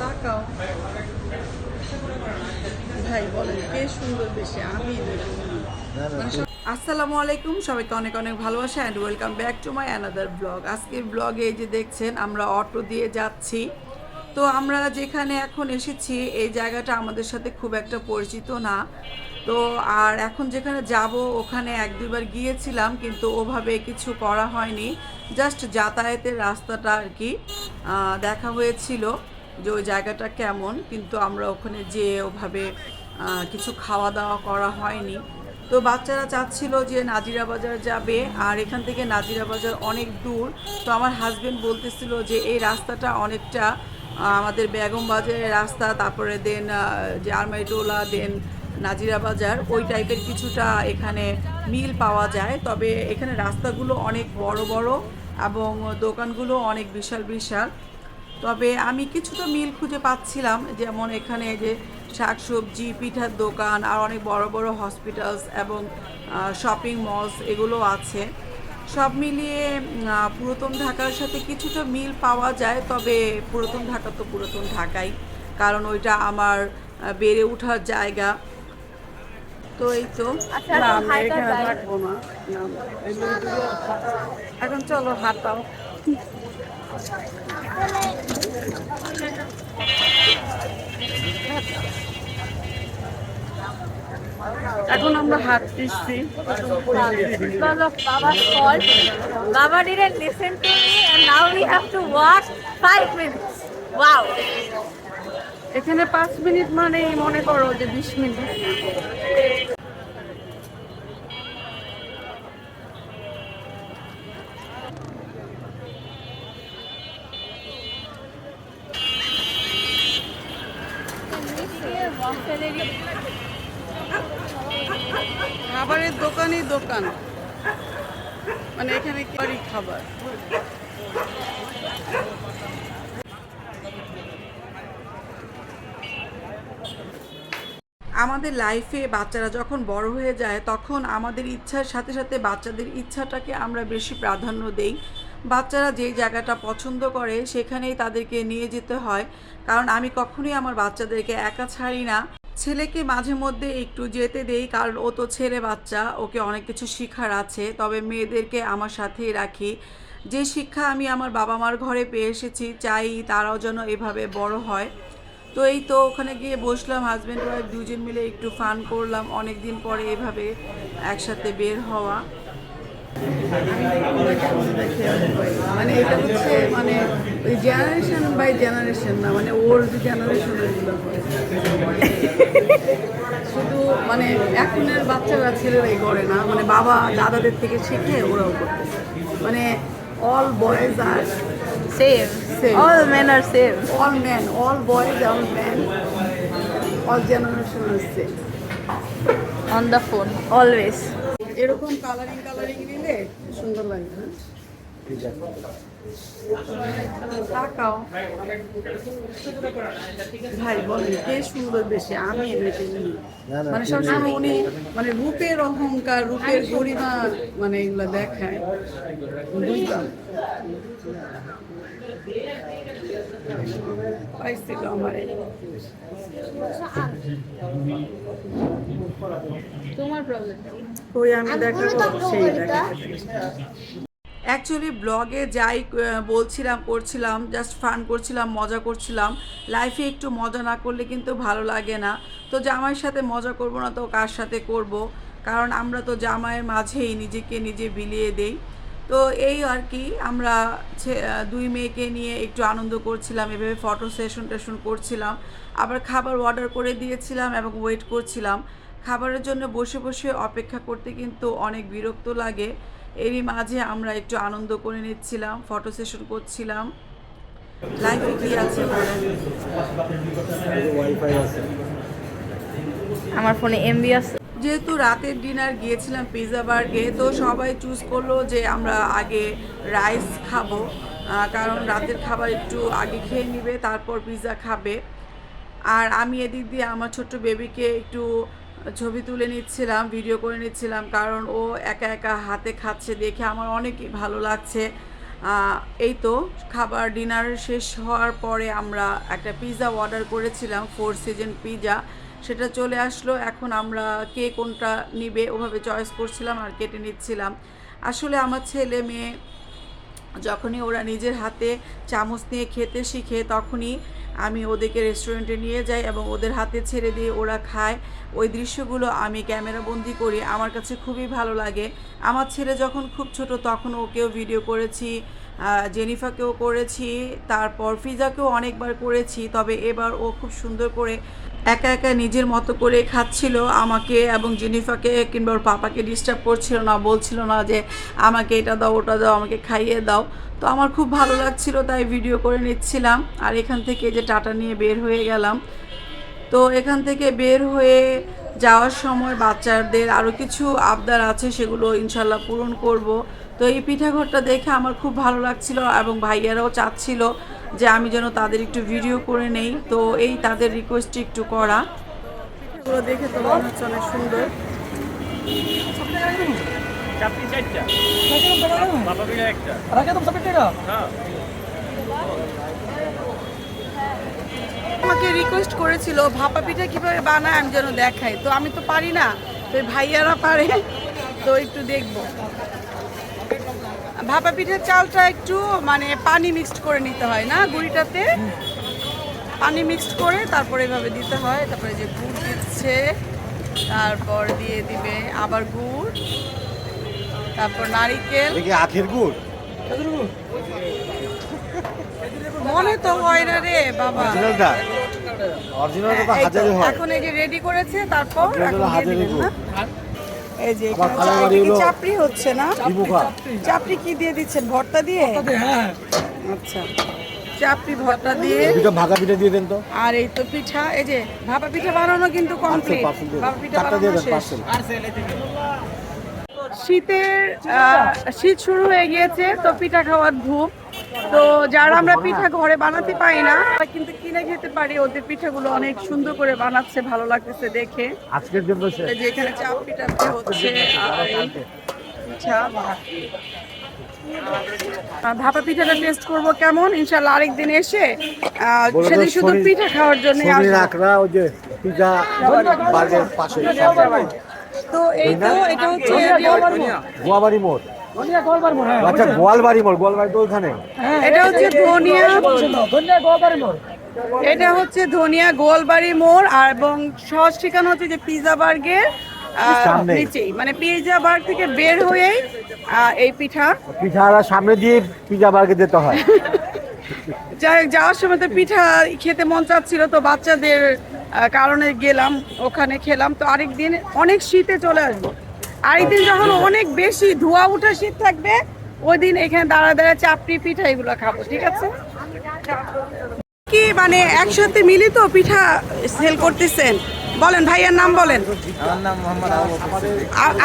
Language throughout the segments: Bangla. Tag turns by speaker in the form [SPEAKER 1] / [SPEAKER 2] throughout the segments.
[SPEAKER 1] তাকাও ভাই বলেন কে সুন্দর বেশি? আমি আসসালামু আলাইকুম সবাইকে অনেক অনেক ভালোবাসা and welcome back to my another blog আজকের ব্লগে এই যে দেখছেন আমরা অটো দিয়ে যাচ্ছি। তো আমরা যেখানে এখন এসেছি এই জায়গাটা আমাদের সাথে খুব একটা পরিচিত না। তো আর এখন যেখানে যাব ওখানে এক দুবার গিয়েছিলাম কিন্তু ওভাবে কিছু করা হয়নি। জাস্ট যাতায়াতের রাস্তাটা আর কি দেখা হয়েছিল। যে ওই জায়গাটা কেমন, কিন্তু আমরা ওখানে যেয়ে ওভাবে কিছু খাওয়া দাওয়া করা হয়নি। তো বাচ্চারা চাচ্ছিল যে নাজিরা বাজার যাবে, আর এখান থেকে নাজিরা বাজার অনেক দূর। তো আমার হাজবেন্ড বলতেছিল যে এই রাস্তাটা অনেকটা আমাদের বেগম বাজারের রাস্তা, তারপরে দেন যে আরমাইটোলা, দেন নাজিরা বাজার। ওই টাইপের কিছুটা এখানে মিল পাওয়া যায়, তবে এখানে রাস্তাগুলো অনেক বড় বড় এবং দোকানগুলো অনেক বিশাল বিশাল। তবে আমি কিছুটা মিল খুঁজে পাচ্ছিলাম যেমন এখানে যে শাকসবজি পিঠার দোকান আর অনেক বড় বড় হসপিটালস এবং শপিং মলস এগুলো আছে। সব মিলিয়ে পুরাতন ঢাকার সাথে কিছুটা মিল পাওয়া যায় তবে পুরাতন ঢাকা তো পুরাতন ঢাকাই কারণ ওইটা আমার বেড়ে ওঠার জায়গা। তো এই তো
[SPEAKER 2] আচ্ছা, এখন
[SPEAKER 1] চলো হাঁটাও এখন আমরা
[SPEAKER 2] Baba's fault, Baba didn't listen to me and now we have to walk five minutes. Wow.
[SPEAKER 1] এখানে পাঁচ মিনিট মানে মনে করো যে বিশ মিনিট খাবারের দোকানই দোকান। মানে এখানে কি খাবার। আমাদের লাইফে বাচ্চারা যখন বড় হয়ে যায়, তখন আমাদের ইচ্ছার সাথে সাথে বাচ্চাদের ইচ্ছাটাকে আমরা বেশি প্রাধান্য দেই। বাচ্চারা যেই জায়গাটা পছন্দ করে সেখানেই তাদেরকে নিয়ে যেতে হয়। কারণ আমি কখনোই আমার বাচ্চাদেরকে একা ছাড়ি না। ছেলেকে মাঝে মধ্যে একটু যেতে দেই, কারণ ও তো ছেলে বাচ্চা, ওকে অনেক কিছু শিখার আছে। তবে মেয়েদেরকে আমার সাথেই রাখি। যে শিক্ষা আমি আমার বাবা মার ঘরে পেয়ে এসেছি, চাই তারাও যেন এভাবে বড় হয়। তো এই তো ওখানে গিয়ে বসলাম হাজব্যান্ড ওয়াইফ দুজন মিলে একটু ফান করলাম। অনেক দিন পরে এভাবে একসাথে বের হওয়া। মানে এটা হচ্ছে মানে ওই জেনারেশন বাই জেনারেশন না মানে ওর যে জেনারেশন শুধু মানে এখনের বাচ্চারা ছেলেরাই করে না মানে বাবা দাদাদের থেকে শিখে ওরাও করতেছে মানে অল বয়েজ আর
[SPEAKER 2] Same.
[SPEAKER 1] Same.
[SPEAKER 2] All men are same.
[SPEAKER 1] all men, all boys, all men, all generation is same.
[SPEAKER 2] On the phone. Always.
[SPEAKER 1] এরকম কালারিং কালারিং নিলে সুন্দর লাগে না। তাকাও। ভাই বলেন কে সুন্দর বেশি আমি? মানে সবসময় উনি মানে রূপের অহংকার রূপের গরিমা মানে এগুলা দেখায়। বুঝলাম। পাইছিল আমার।
[SPEAKER 2] তোমার প্রবলেম
[SPEAKER 1] ওই আমি দেখাবো সেই দেখা অ্যাকচুয়ালি ব্লগে যাই বলছিলাম করছিলাম জাস্ট ফান করছিলাম মজা করছিলাম। লাইফে একটু মজা না করলে কিন্তু ভালো লাগে না। তো জামাইয়ের সাথে মজা করব না তো কার সাথে করব? কারণ আমরা তো জামাইয়ের মাঝেই নিজেকে নিজে বিলিয়ে দেই। তো এই আর কি আমরা ছে- দুই মেয়েকে নিয়ে একটু আনন্দ করছিলাম এভাবে ফটো সেশন টেশন করছিলাম। আবার খাবার অর্ডার করে দিয়েছিলাম এবং ওয়েট করছিলাম। খাবারের জন্য বসে বসে অপেক্ষা করতে কিন্তু অনেক বিরক্ত লাগে। এরই মাঝে আমরা একটু আনন্দ করে নিচ্ছিলাম ফটো সেশন করছিলাম। লাইফে কি আছে
[SPEAKER 2] আমার ফোনে এমবি আছে
[SPEAKER 1] যেহেতু রাতের ডিনার গিয়েছিলাম পিৎজা বার্গে তো সবাই চুজ করল যে আমরা আগে রাইস খাব। কারণ রাতের খাবার একটু আগে খেয়ে নিবে, তারপর পিৎজা খাবে। আর আমি এদিক দিয়ে আমার ছোট্ট বেবিকে একটু ছবি তুলে নিচ্ছিলাম ভিডিও করে নিচ্ছিলাম, কারণ ও একা একা হাতে খাচ্ছে দেখে আমার অনেক ভালো লাগছে।
[SPEAKER 3] এই তো খাবার ডিনার শেষ হওয়ার পরে আমরা একটা পিৎজা অর্ডার করেছিলাম ফোর সিজন পিৎজা সেটা চলে আসলো। এখন আমরা কে কোনটা নিবে, ওভাবে চয়েস করছিলাম আর কেটে নিচ্ছিলাম। আসলে আমার ছেলে মেয়ে যখনই ওরা নিজের হাতে চামচ নিয়ে খেতে শিখে, তখনই আমি ওদেরকে রেস্টুরেন্টে নিয়ে যাই এবং ওদের হাতে ছেড়ে দিয়ে ওরা খায়। ওই দৃশ্যগুলো আমি ক্যামেরা বন্দি করি। আমার কাছে খুবই ভালো লাগে। আমার ছেলে যখন খুব ছোট, তখন ওকেও ভিডিও করেছি। জেনিফাকেও করেছি, তারপর ফিজাকেও অনেকবার করেছি, তবে এবার ও খুব সুন্দর করে একা একা নিজের মতো করে খাচ্ছিল আমাকে এবং জেনিফাকে, কিংবা ওর পাপাকে ডিস্টার্ব করছিল না, বলছিল না যে আমাকে এটা দাও, ওটা দাও, আমাকে খাইয়ে দাও। তো আমার খুব ভালো লাগছিল, তাই ভিডিও করে নিচ্ছিলাম। আর এখান থেকে যে টাটা নিয়ে বের হয়ে গেলাম। তো এখান থেকে বের হয়ে যাওয়ার সময় বাচ্চাদের আরও কিছু আবদার আছে, সেগুলো ইনশাল্লাহ পূরণ করব। তো এই পিঠাঘরটা দেখে আমার খুব ভালো লাগছিল এবং ভাইয়ারাও চাচ্ছিল যে আমি যেন তাদের একটু ভিডিও করে নেই। তো এই তাদের রিকোয়েস্টে একটু করা। পিঠাগুলো দেখে তো মনে হচ্ছে অনেক সুন্দর।
[SPEAKER 4] হ্যাঁ।
[SPEAKER 3] আমাকে রিকোয়েস্ট করেছিল ভাপা পিঠা কীভাবে বানায় আমি যেন দেখাই। তো আমি তো পারি না তো ভাইয়ারা পারে তো একটু দেখব। ভাপা পিঠের চালটা একটু মানে পানি মিক্সড করে নিতে হয় না গুড়িটাতে? পানি মিক্সড করে তারপরে এভাবে দিতে হয়। তারপরে যে গুড় দিচ্ছে তারপর দিয়ে দিবে আবার গুড় তারপর নারিকেল।
[SPEAKER 5] আখের গুড়?
[SPEAKER 3] মনে তো হয় না রে বাবা।
[SPEAKER 5] অরিজিনালটা? হাজারে হয়।
[SPEAKER 3] এখন এই যে রেডি করেছে তারপর এখন দিয়ে দিবেন
[SPEAKER 5] গুড়।
[SPEAKER 3] এই যে
[SPEAKER 5] হলো-
[SPEAKER 3] চাপড়ি হচ্ছে না? চাপড়ি। কি দিয়ে দিচ্ছেন? ভর্তা দিয়ে? আচ্ছা। চাপড়ি ভর্তা দিয়ে।
[SPEAKER 5] দুটো ভাগা পিঠা দিয়ে দেন তো।
[SPEAKER 3] আর এই তো পিঠা এই যে ভাপা পিঠা বানানো কিন্তু কমপ্লিট ভাপা পিঠা বানানো শেষ। শীতের আহ, শীত শুরু হয়ে গিয়েছে তো পিঠা খাওয়ার ধূপ। তো যারা আমরা পিঠা ঘরে বানাতে পারি না কিন্তু কিনে খেতে পারি ওদের পিঠাগুলো অনেক সুন্দর করে বানাচ্ছে ভালো লাগতেছে দেখে।
[SPEAKER 5] আজকের জন্য শেষ।
[SPEAKER 3] এই যে এখানে চাপ পিঠা হচ্ছে আর ভাপা পিঠাটা টেস্ট করব কেমন? ইনশাল্লাহ আরেকদিন এসে আহ,
[SPEAKER 5] বলে দাও
[SPEAKER 3] সেদিন শুধু পিঠা খাওয়ার জন্য
[SPEAKER 5] বার্গের পাশে।
[SPEAKER 3] তো এই তো এটা হচ্ছে
[SPEAKER 5] গোয়াবাড়ি মোড়। আচ্ছা গোয়ালবাড়ি মোড় গোয়ালবাড়ি তো ওইখানে।
[SPEAKER 3] এটা হচ্ছে ধনিয়া এটা হচ্ছে ধনিয়া গোলবাড়ি মোড় আর এবং সহজ ঠিকানা হচ্ছে যে পিজা বার্গের নিচেই। মানে পিজা বার্গ থেকে বের হয়েই এই পিঠা।
[SPEAKER 5] পিঠারা সামনে দিয়ে পিজা বার্গে যেতে হয়।
[SPEAKER 3] যাই হোক, যাওয়ার সময় তো পিঠা খেতে মন চাচ্ছিল তো বাচ্চাদের কারণে গেলাম ওখানে খেলাম। তো আরেকদিন অনেক শীতে চলে আসব। আরেকদিন যখন অনেক বেশি ধোয়া উঠা শীত থাকবে ওই দিন এখানে দাঁড়া দাঁড়া চাপড়ি পিঠা এগুলো খাব ঠিক আছে? কি মানে একসাথে মিলিত পিঠা সেল করতেছেন? বলেন ভাইয়ার নাম বলেন।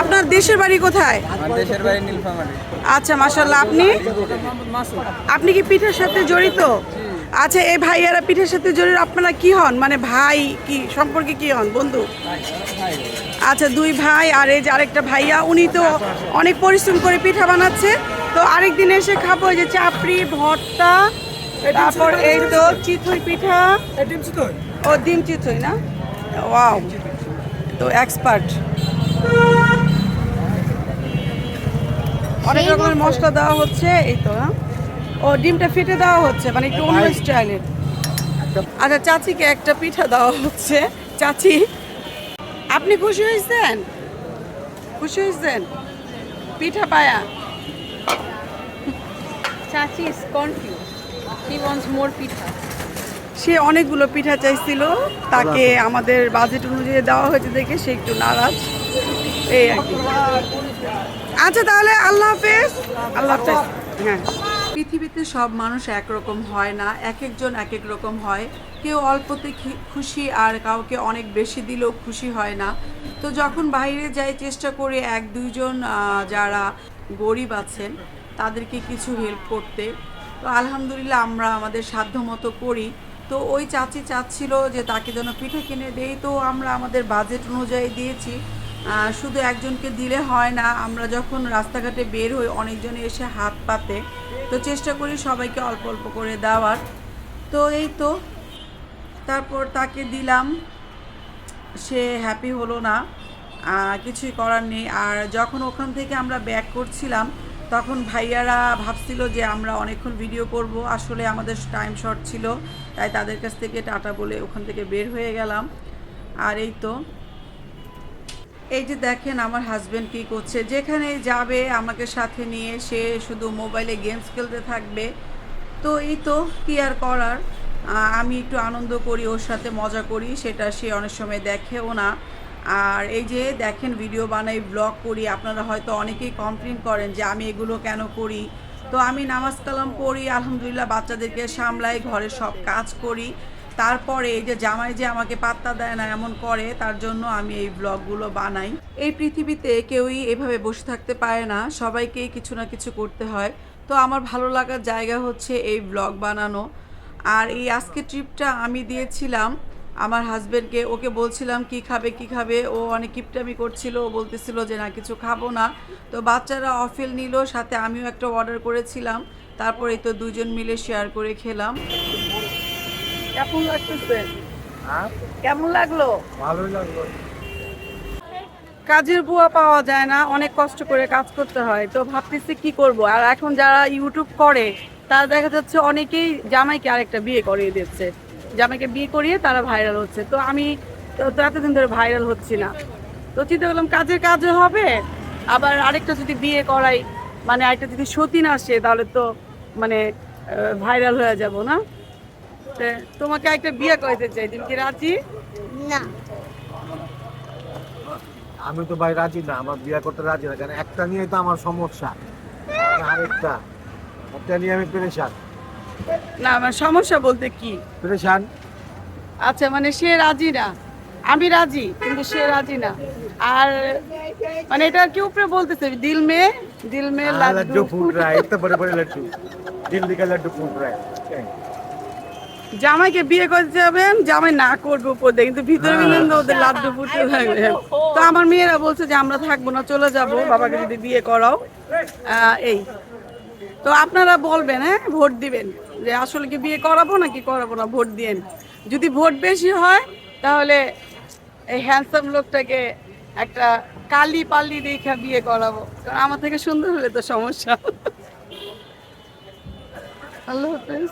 [SPEAKER 3] আপনার দেশের বাড়ি কোথায়? আচ্ছা মাশাল্লাহ আপনি? আপনি কি পিঠার সাথে জড়িত? আচ্ছা এই ভাইয়ারা পিঠার সাথে জড়িত আপনারা কি হন? মানে ভাই কি সম্পর্কে কি হন বন্ধু? আচ্ছা দুই ভাই আর এই যে আরেকটা ভাইয়া উনি তো অনেক পরিশ্রম করে পিঠা বানাচ্ছে। তো আরেকদিন এসে খাব এই যে চাপড়ি ভর্তা তারপর এই তো চিথই পিঠা। ও ডিম চিথুই না? ওয়াও। তো এক্সপার্ট। অনেক রকমের মশলা দেওয়া হচ্ছে এই তো হ্যাঁ? ও ডিমটা ফেটে দেওয়া হচ্ছে মানে একটু অন্য স্টাইলের। আচ্ছা চাচিকে একটা পিঠা দেওয়া হচ্ছে। চাচি আপনি খুশি হয়েছেন? খুশি হয়েছেন? পিঠা পায়া?
[SPEAKER 2] confused. He wants more pizza.
[SPEAKER 3] সে অনেকগুলো পিঠা চাইছিল। তাকে আমাদের বাজেট অনুযায়ী দেওয়া হয়েছে দেখে সে একটু নারাজ। এই আর কি। আচ্ছা তাহলে আল্লাহ হাফেজ। আল্লাহ হাফেজ। হ্যাঁ। সব মানুষ একরকম হয় না এক একজন এক এক রকম হয়। কেউ অল্পতে খুশি আর কাউকে অনেক বেশি দিলেও খুশি হয় না। তো যখন বাইরে যাই চেষ্টা করি এক, দুইজন যারা গরিব আছেন, তাদেরকে কিছু হেল্প করতে। তো আলহামদুলিল্লাহ আমরা আমাদের সাধ্য মতো করি। তো ওই চাচি চাচ্ছিল যে তাকে যেন পিঠে কিনে দেই। তো আমরা আমাদের বাজেট অনুযায়ী দিয়েছি।
[SPEAKER 1] শুধু একজনকে দিলে হয় না, আমরা যখন রাস্তাঘাটে বের হই অনেকজনে এসে হাত পাতে। তো চেষ্টা করি সবাইকে অল্প অল্প করে দেওয়ার। তো এই তো, তারপর তাকে দিলাম। সে হ্যাপি হলো না কিছুই করার নেই। আর যখন ওখান থেকে আমরা ব্যাক করছিলাম, তখন ভাইয়ারা ভাবছিল যে আমরা অনেকক্ষণ ভিডিও করব। আসলে আমাদের টাইম শর্ট ছিল, তাই তাদের কাছ থেকে টাটা বলে ওখান থেকে বের হয়ে গেলাম। আর এই তো এই যে দেখেন আমার হাজব্যান্ড কী করছে, যেখানে যাবে আমাকে সাথে নিয়ে, সে শুধু মোবাইলে গেমস খেলতে থাকবে। তো এই তো কি আর করার? আমি একটু আনন্দ করি, ওর সাথে মজা করি, সেটা সে অনেক সময় দেখেও না। আর এই যে দেখেন ভিডিও বানাই ব্লগ করি, আপনারা হয়তো অনেকেই কমপ্লেন করেন যে আমি এগুলো কেন করি। তো আমি নামাজ কালাম পড়ি, আলহামদুলিল্লাহ, বাচ্চাদেরকে সামলাই ঘরে সব কাজ করি। তারপরে এই যে জামাই যে আমাকে পাত্তা দেয় না এমন করে, তার জন্য আমি এই ব্লগগুলো বানাই। এই পৃথিবীতে কেউই এভাবে বসে থাকতে পারে না, সবাইকেই কিছু না কিছু করতে হয়। তো আমার ভালো লাগার জায়গা হচ্ছে এই ব্লগ বানানো। আর এই আজকে ট্রিপটা আমি দিয়েছিলাম আমার হাজব্যান্ডকে ওকে বলছিলাম কি খাবে কি খাবে। ও অনেক কিপটামি করছিল, ও বলতেছিল যে, না, কিছু খাব না। তো বাচ্চারা অফেল নিল, সাথে আমিও একটা অর্ডার করেছিলাম। তারপরে তো দুজন মিলে শেয়ার করে খেলাম। কেমন লাগতেছে? কেমন লাগল?
[SPEAKER 5] ভালোই লাগল।
[SPEAKER 1] কাজের বুয়া পাওয়া যায় না অনেক কষ্ট করে কাজ করতে হয়। তো ভাবতেছি কি করব? আর এখন যারা ইউটিউব করে তারা দেখা যাচ্ছে অনেকেই জামাইকে আরেকটা বিয়ে করিয়ে দিচ্ছে। জামাইকে বিয়ে করিয়ে তারা ভাইরাল হচ্ছে। তো আমি তো এতদিন ধরে ভাইরাল হচ্ছি না। তো চিন্তা করলাম কাজের কাজে হবে আবার আরেকটা যদি বিয়ে করাই মানে আরেকটা যদি সতীন আসে তাহলে তো মানে ভাইরাল হয়ে যাব না? তোমাকে একটা বিয়ে করতে চাই তুমি কি রাজি?
[SPEAKER 2] না।
[SPEAKER 5] আমি তো ভাই রাজি না আমার বিয়ে করতে রাজি না কারণ একটা নিয়ে তো আমার সমস্যা। আরেকটা একটা নিয়ে আমি পেরেশান।
[SPEAKER 1] না আমার সমস্যা বলতে কি?
[SPEAKER 5] পেরেশান?
[SPEAKER 1] আচ্ছা মানে সে রাজি না। আমি রাজি কিন্তু সে রাজি না। আর মানে এটা কি উপরে বলতেছে? দিল মে দিল মে
[SPEAKER 5] হ্যাঁ,
[SPEAKER 1] লাড্ডু
[SPEAKER 5] ফুট রায় এত বড় বড় লাড্ডু। দিল দিকে লাড্ডু ফুট রায়।
[SPEAKER 1] জামাইকে বিয়ে করতে যাবেন জামাই না করবে উপর দিয়ে কিন্তু ভিতরে
[SPEAKER 5] হ্যাঁ।
[SPEAKER 1] মিলেন তো ওদের লাড্ডু ফুটতে থাকবে। তো আমার মেয়েরা বলছে যে আমরা থাকব না চলে যাব। বাবাকে যদি বিয়ে করাও এই। তো আপনারা বলবেন হ্যাঁ ভোট দিবেন যে আসলে কি বিয়ে করাবো নাকি করাবো না ভোট দিয়েন। যদি ভোট বেশি হয় তাহলে এই হ্যান্ডসাম লোকটাকে একটা কালি পাল্লি দেখে বিয়ে করাবো। কারণ আমার থেকে সুন্দর হলে তো সমস্যা। আল্লাহ হাফেজ।